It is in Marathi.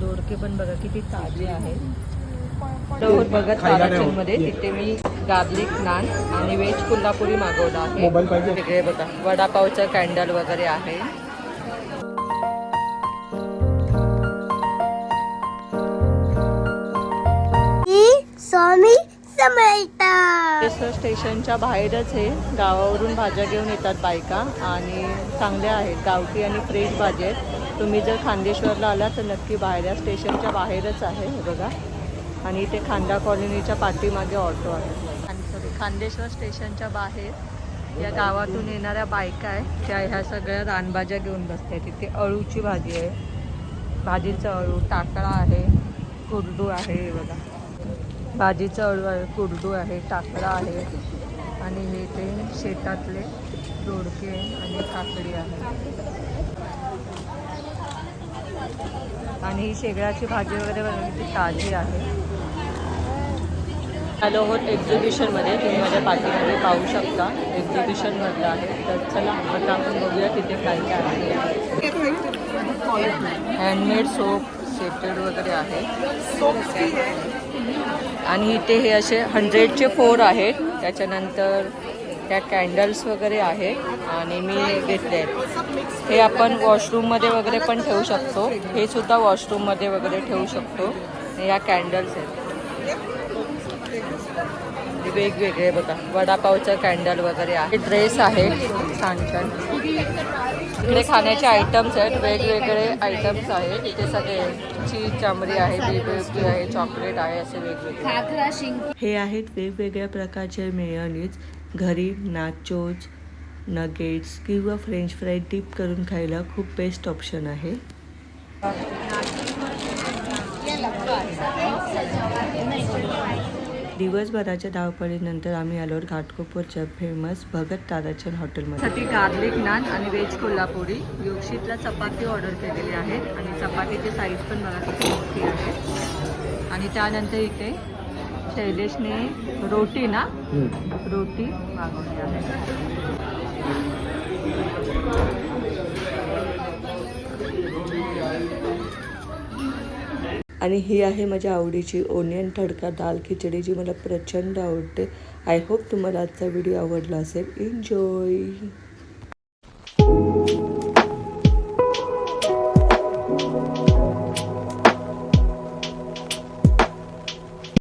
दोडके पण बघा किती ताजे आहेत. बघत ताराचंदमध्ये तिथे मी गार्लिक नान आणि व्हेज कोल्हापुरी मागवला आहे. मोबाईल पाहिजे? वेगळे बघा वडापावचं कॅन्डल वगैरे आहे. स्वामी स्टेशनच्या बाहेरच हे गावावरून भाज्या घेऊन येतात बायका आणि चांगल्या आहेत. गावठी आणि फ्रेश भाज्या आहेत. तुम्ही जर खांदेश्वरला आला तर नक्की बाहेर या स्टेशनच्या बाहेरच आहे हे बघा. आणि इथे खांदा कॉलनीच्या पाठीमागे ऑटो आहे. सॉरी खांदेश्वर स्टेशनच्या बाहेर या गावातून येणाऱ्या बायका आहे त्या ह्या सगळ्या रानभाज्या घेऊन बसतात इथे अळूची भाजी आहे. भाजीचं अळू टाकळा आहे कुरडू आहे बघा. भाजीचं अळू आहे कुरडू आहे टाकळा आहे. आणि हे ते शेतातले दोडके आणि काकडी आहे. आणि ही शेगळाची भाजी वगैरे बनवली ती ताजी आहे. आलो आहोत एक्झिबिशनमध्ये तुम्ही माझ्या पाठीमध्ये पाहू शकता. एक्झिबिशनमधलं आहे. तर चला आता आपण बघूया तिथे काय काय आहे. हँडमेड सोप सेटेड वगैरे आहे. आणि इथे हे असे हंड्रेडचे फोर आहेत. त्याच्यानंतर त्या कॅन्डल्स वगैरे आहे आणि मी घेतले आहेत. हे आपण वॉशरूममध्ये वगैरे पण ठेवू शकतो. हे सुद्धा वॉशरूममध्ये वगैरे ठेवू शकतो. या कॅन्डल्स आहेत. वेगवेगळे बघा. वडापावचं कॅन्डल वगैरे आहे. ड्रेस आहे. छान छान. इकडे खाण्याचे आयटम्स आहेत. वेगवेगळे आयटम्स आहेत. इथे सगळे चीज चांबरी आहे बीबी आहे चॉकलेट आहे असे वेगवेगळे. हे आहेत वेगवेगळ्या प्रकारचे मेयोनीज घरी नाचोज नगेट्स किंवा फ्रेंच फ्राय डिप करून खायला खूप बेस्ट ऑप्शन आहे. दिवसभराच्या धावपळीनंतर आम्ही आलो घाटकोपरच्या फेमस भगत ताराचंद हॉटेलमध्ये. साठी गार्लिक नान आणि व्हेज कोल्हापुरी योगशीतला चपाती ऑर्डर केलेली आहे आणि चपातीची साईज पण बघा किती मोठी आहे. आणि त्यानंतर इथे शैलेशने रोटी ना रोटी मागवली आहे. आणि ही आहे माझ्या आवडीची ओनियन तडका दाल खिचडी जी मला प्रचंड आवडते. आय होप तुम्हाला आजचा व्हिडिओ आवडला असेल. एन्जॉय